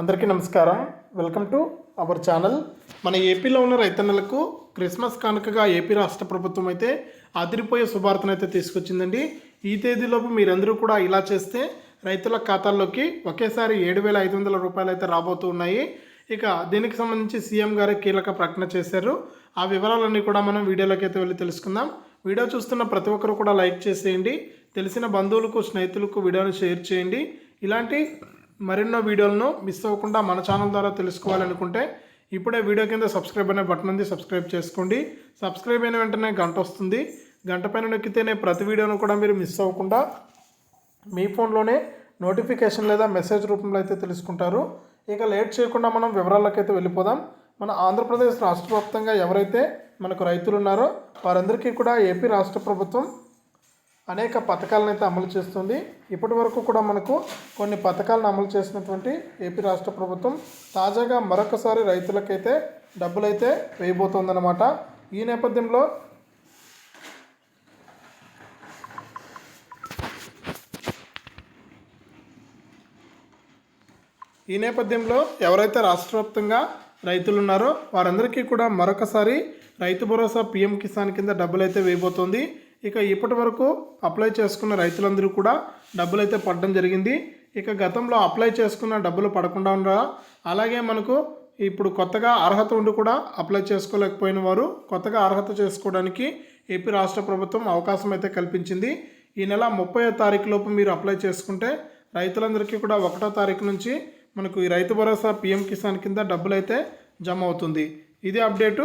అందరికీ నమస్కారం. Welcome to our channel. మన ఏపీలో ఉన్న రైతన్నలకు క్రిస్మస్ కానుకగా ఏపీ రాష్ట్ర ప్రభుత్వం అయితే అదిరిపోయే శుభార్తను అయితే తీసుకొచ్చిందండి. ఈ తేదీలోపు మీరందరూ కూడా ఇలా చేస్తే రైతుల ఖాతాల్లోకి ఒకేసారి ఏడు వేల ఐదు వందల రూపాయలు అయితే రాబోతూ ఉన్నాయి. ఇక దీనికి సంబంధించి సీఎం గారు కీలక ప్రకటన చేశారు. ఆ వివరాలన్నీ కూడా మనం వీడియోలోకి అయితే వెళ్ళి తెలుసుకుందాం. వీడియో చూస్తున్న ప్రతి ఒక్కరు కూడా లైక్ చేసేయండి. తెలిసిన బంధువులకు స్నేహితులకు వీడియోని షేర్ చేయండి. ఇలాంటి మరెన్నో వీడియోలను మిస్ అవ్వకుండా మన ఛానల్ ద్వారా తెలుసుకోవాలనుకుంటే ఇప్పుడే వీడియో కింద సబ్స్క్రైబ్ అనే బటన్ ఉంది సబ్స్క్రైబ్ చేసుకోండి. సబ్స్క్రైబ్ అయిన వెంటనే గంట వస్తుంది. గంట పైన నొక్కితేనే ప్రతి వీడియోను కూడా మీరు మిస్ అవ్వకుండా మీ ఫోన్లోనే నోటిఫికేషన్ లేదా మెసేజ్ రూపంలో అయితే తెలుసుకుంటారు. ఇక లేట్ చేయకుండా మనం వివరాల్లోకి అయితే వెళ్ళిపోదాం. మన ఆంధ్రప్రదేశ్ రాష్ట్ర వ్యాప్తంగా ఎవరైతే మనకు రైతులు ఉన్నారో వారందరికీ కూడా ఏపీ రాష్ట్ర ప్రభుత్వం అనేక పథకాలను అయితే అమలు చేస్తుంది. ఇప్పటి వరకు కూడా మనకు కొన్ని పథకాలను అమలు చేసినటువంటి ఏపీ రాష్ట్ర ప్రభుత్వం తాజాగా మరొకసారి రైతులకైతే డబ్బులైతే వేయబోతోందన్నమాట. ఈ నేపథ్యంలో ఈ నేపథ్యంలో ఎవరైతే రాష్ట్ర వ్యాప్తంగా రైతులు ఉన్నారో వారందరికీ కూడా మరొకసారి రైతు భరోసా పీఎం కిసాన్ కింద డబ్బులు అయితే వేయబోతోంది. ఇక ఇప్పటి వరకు అప్లై చేసుకున్న రైతులందరూ కూడా డబ్బులు అయితే పడడం జరిగింది. ఇక గతంలో అప్లై చేసుకున్న డబ్బులు పడకుండా ఉండరా అలాగే మనకు ఇప్పుడు కొత్తగా అర్హత ఉండి కూడా అప్లై చేసుకోలేకపోయిన వారు కొత్తగా అర్హత చేసుకోవడానికి ఏపీ రాష్ట్ర ప్రభుత్వం అవకాశం అయితే కల్పించింది. ఈ నెల ముప్పై తారీఖు లోపు మీరు అప్లై చేసుకుంటే రైతులందరికీ కూడా ఒకటో తారీఖు నుంచి మనకు ఈ రైతు భరోసా పిఎం కిసాన్ కింద డబ్బులు అయితే జమ అవుతుంది. ఇది అప్డేటు.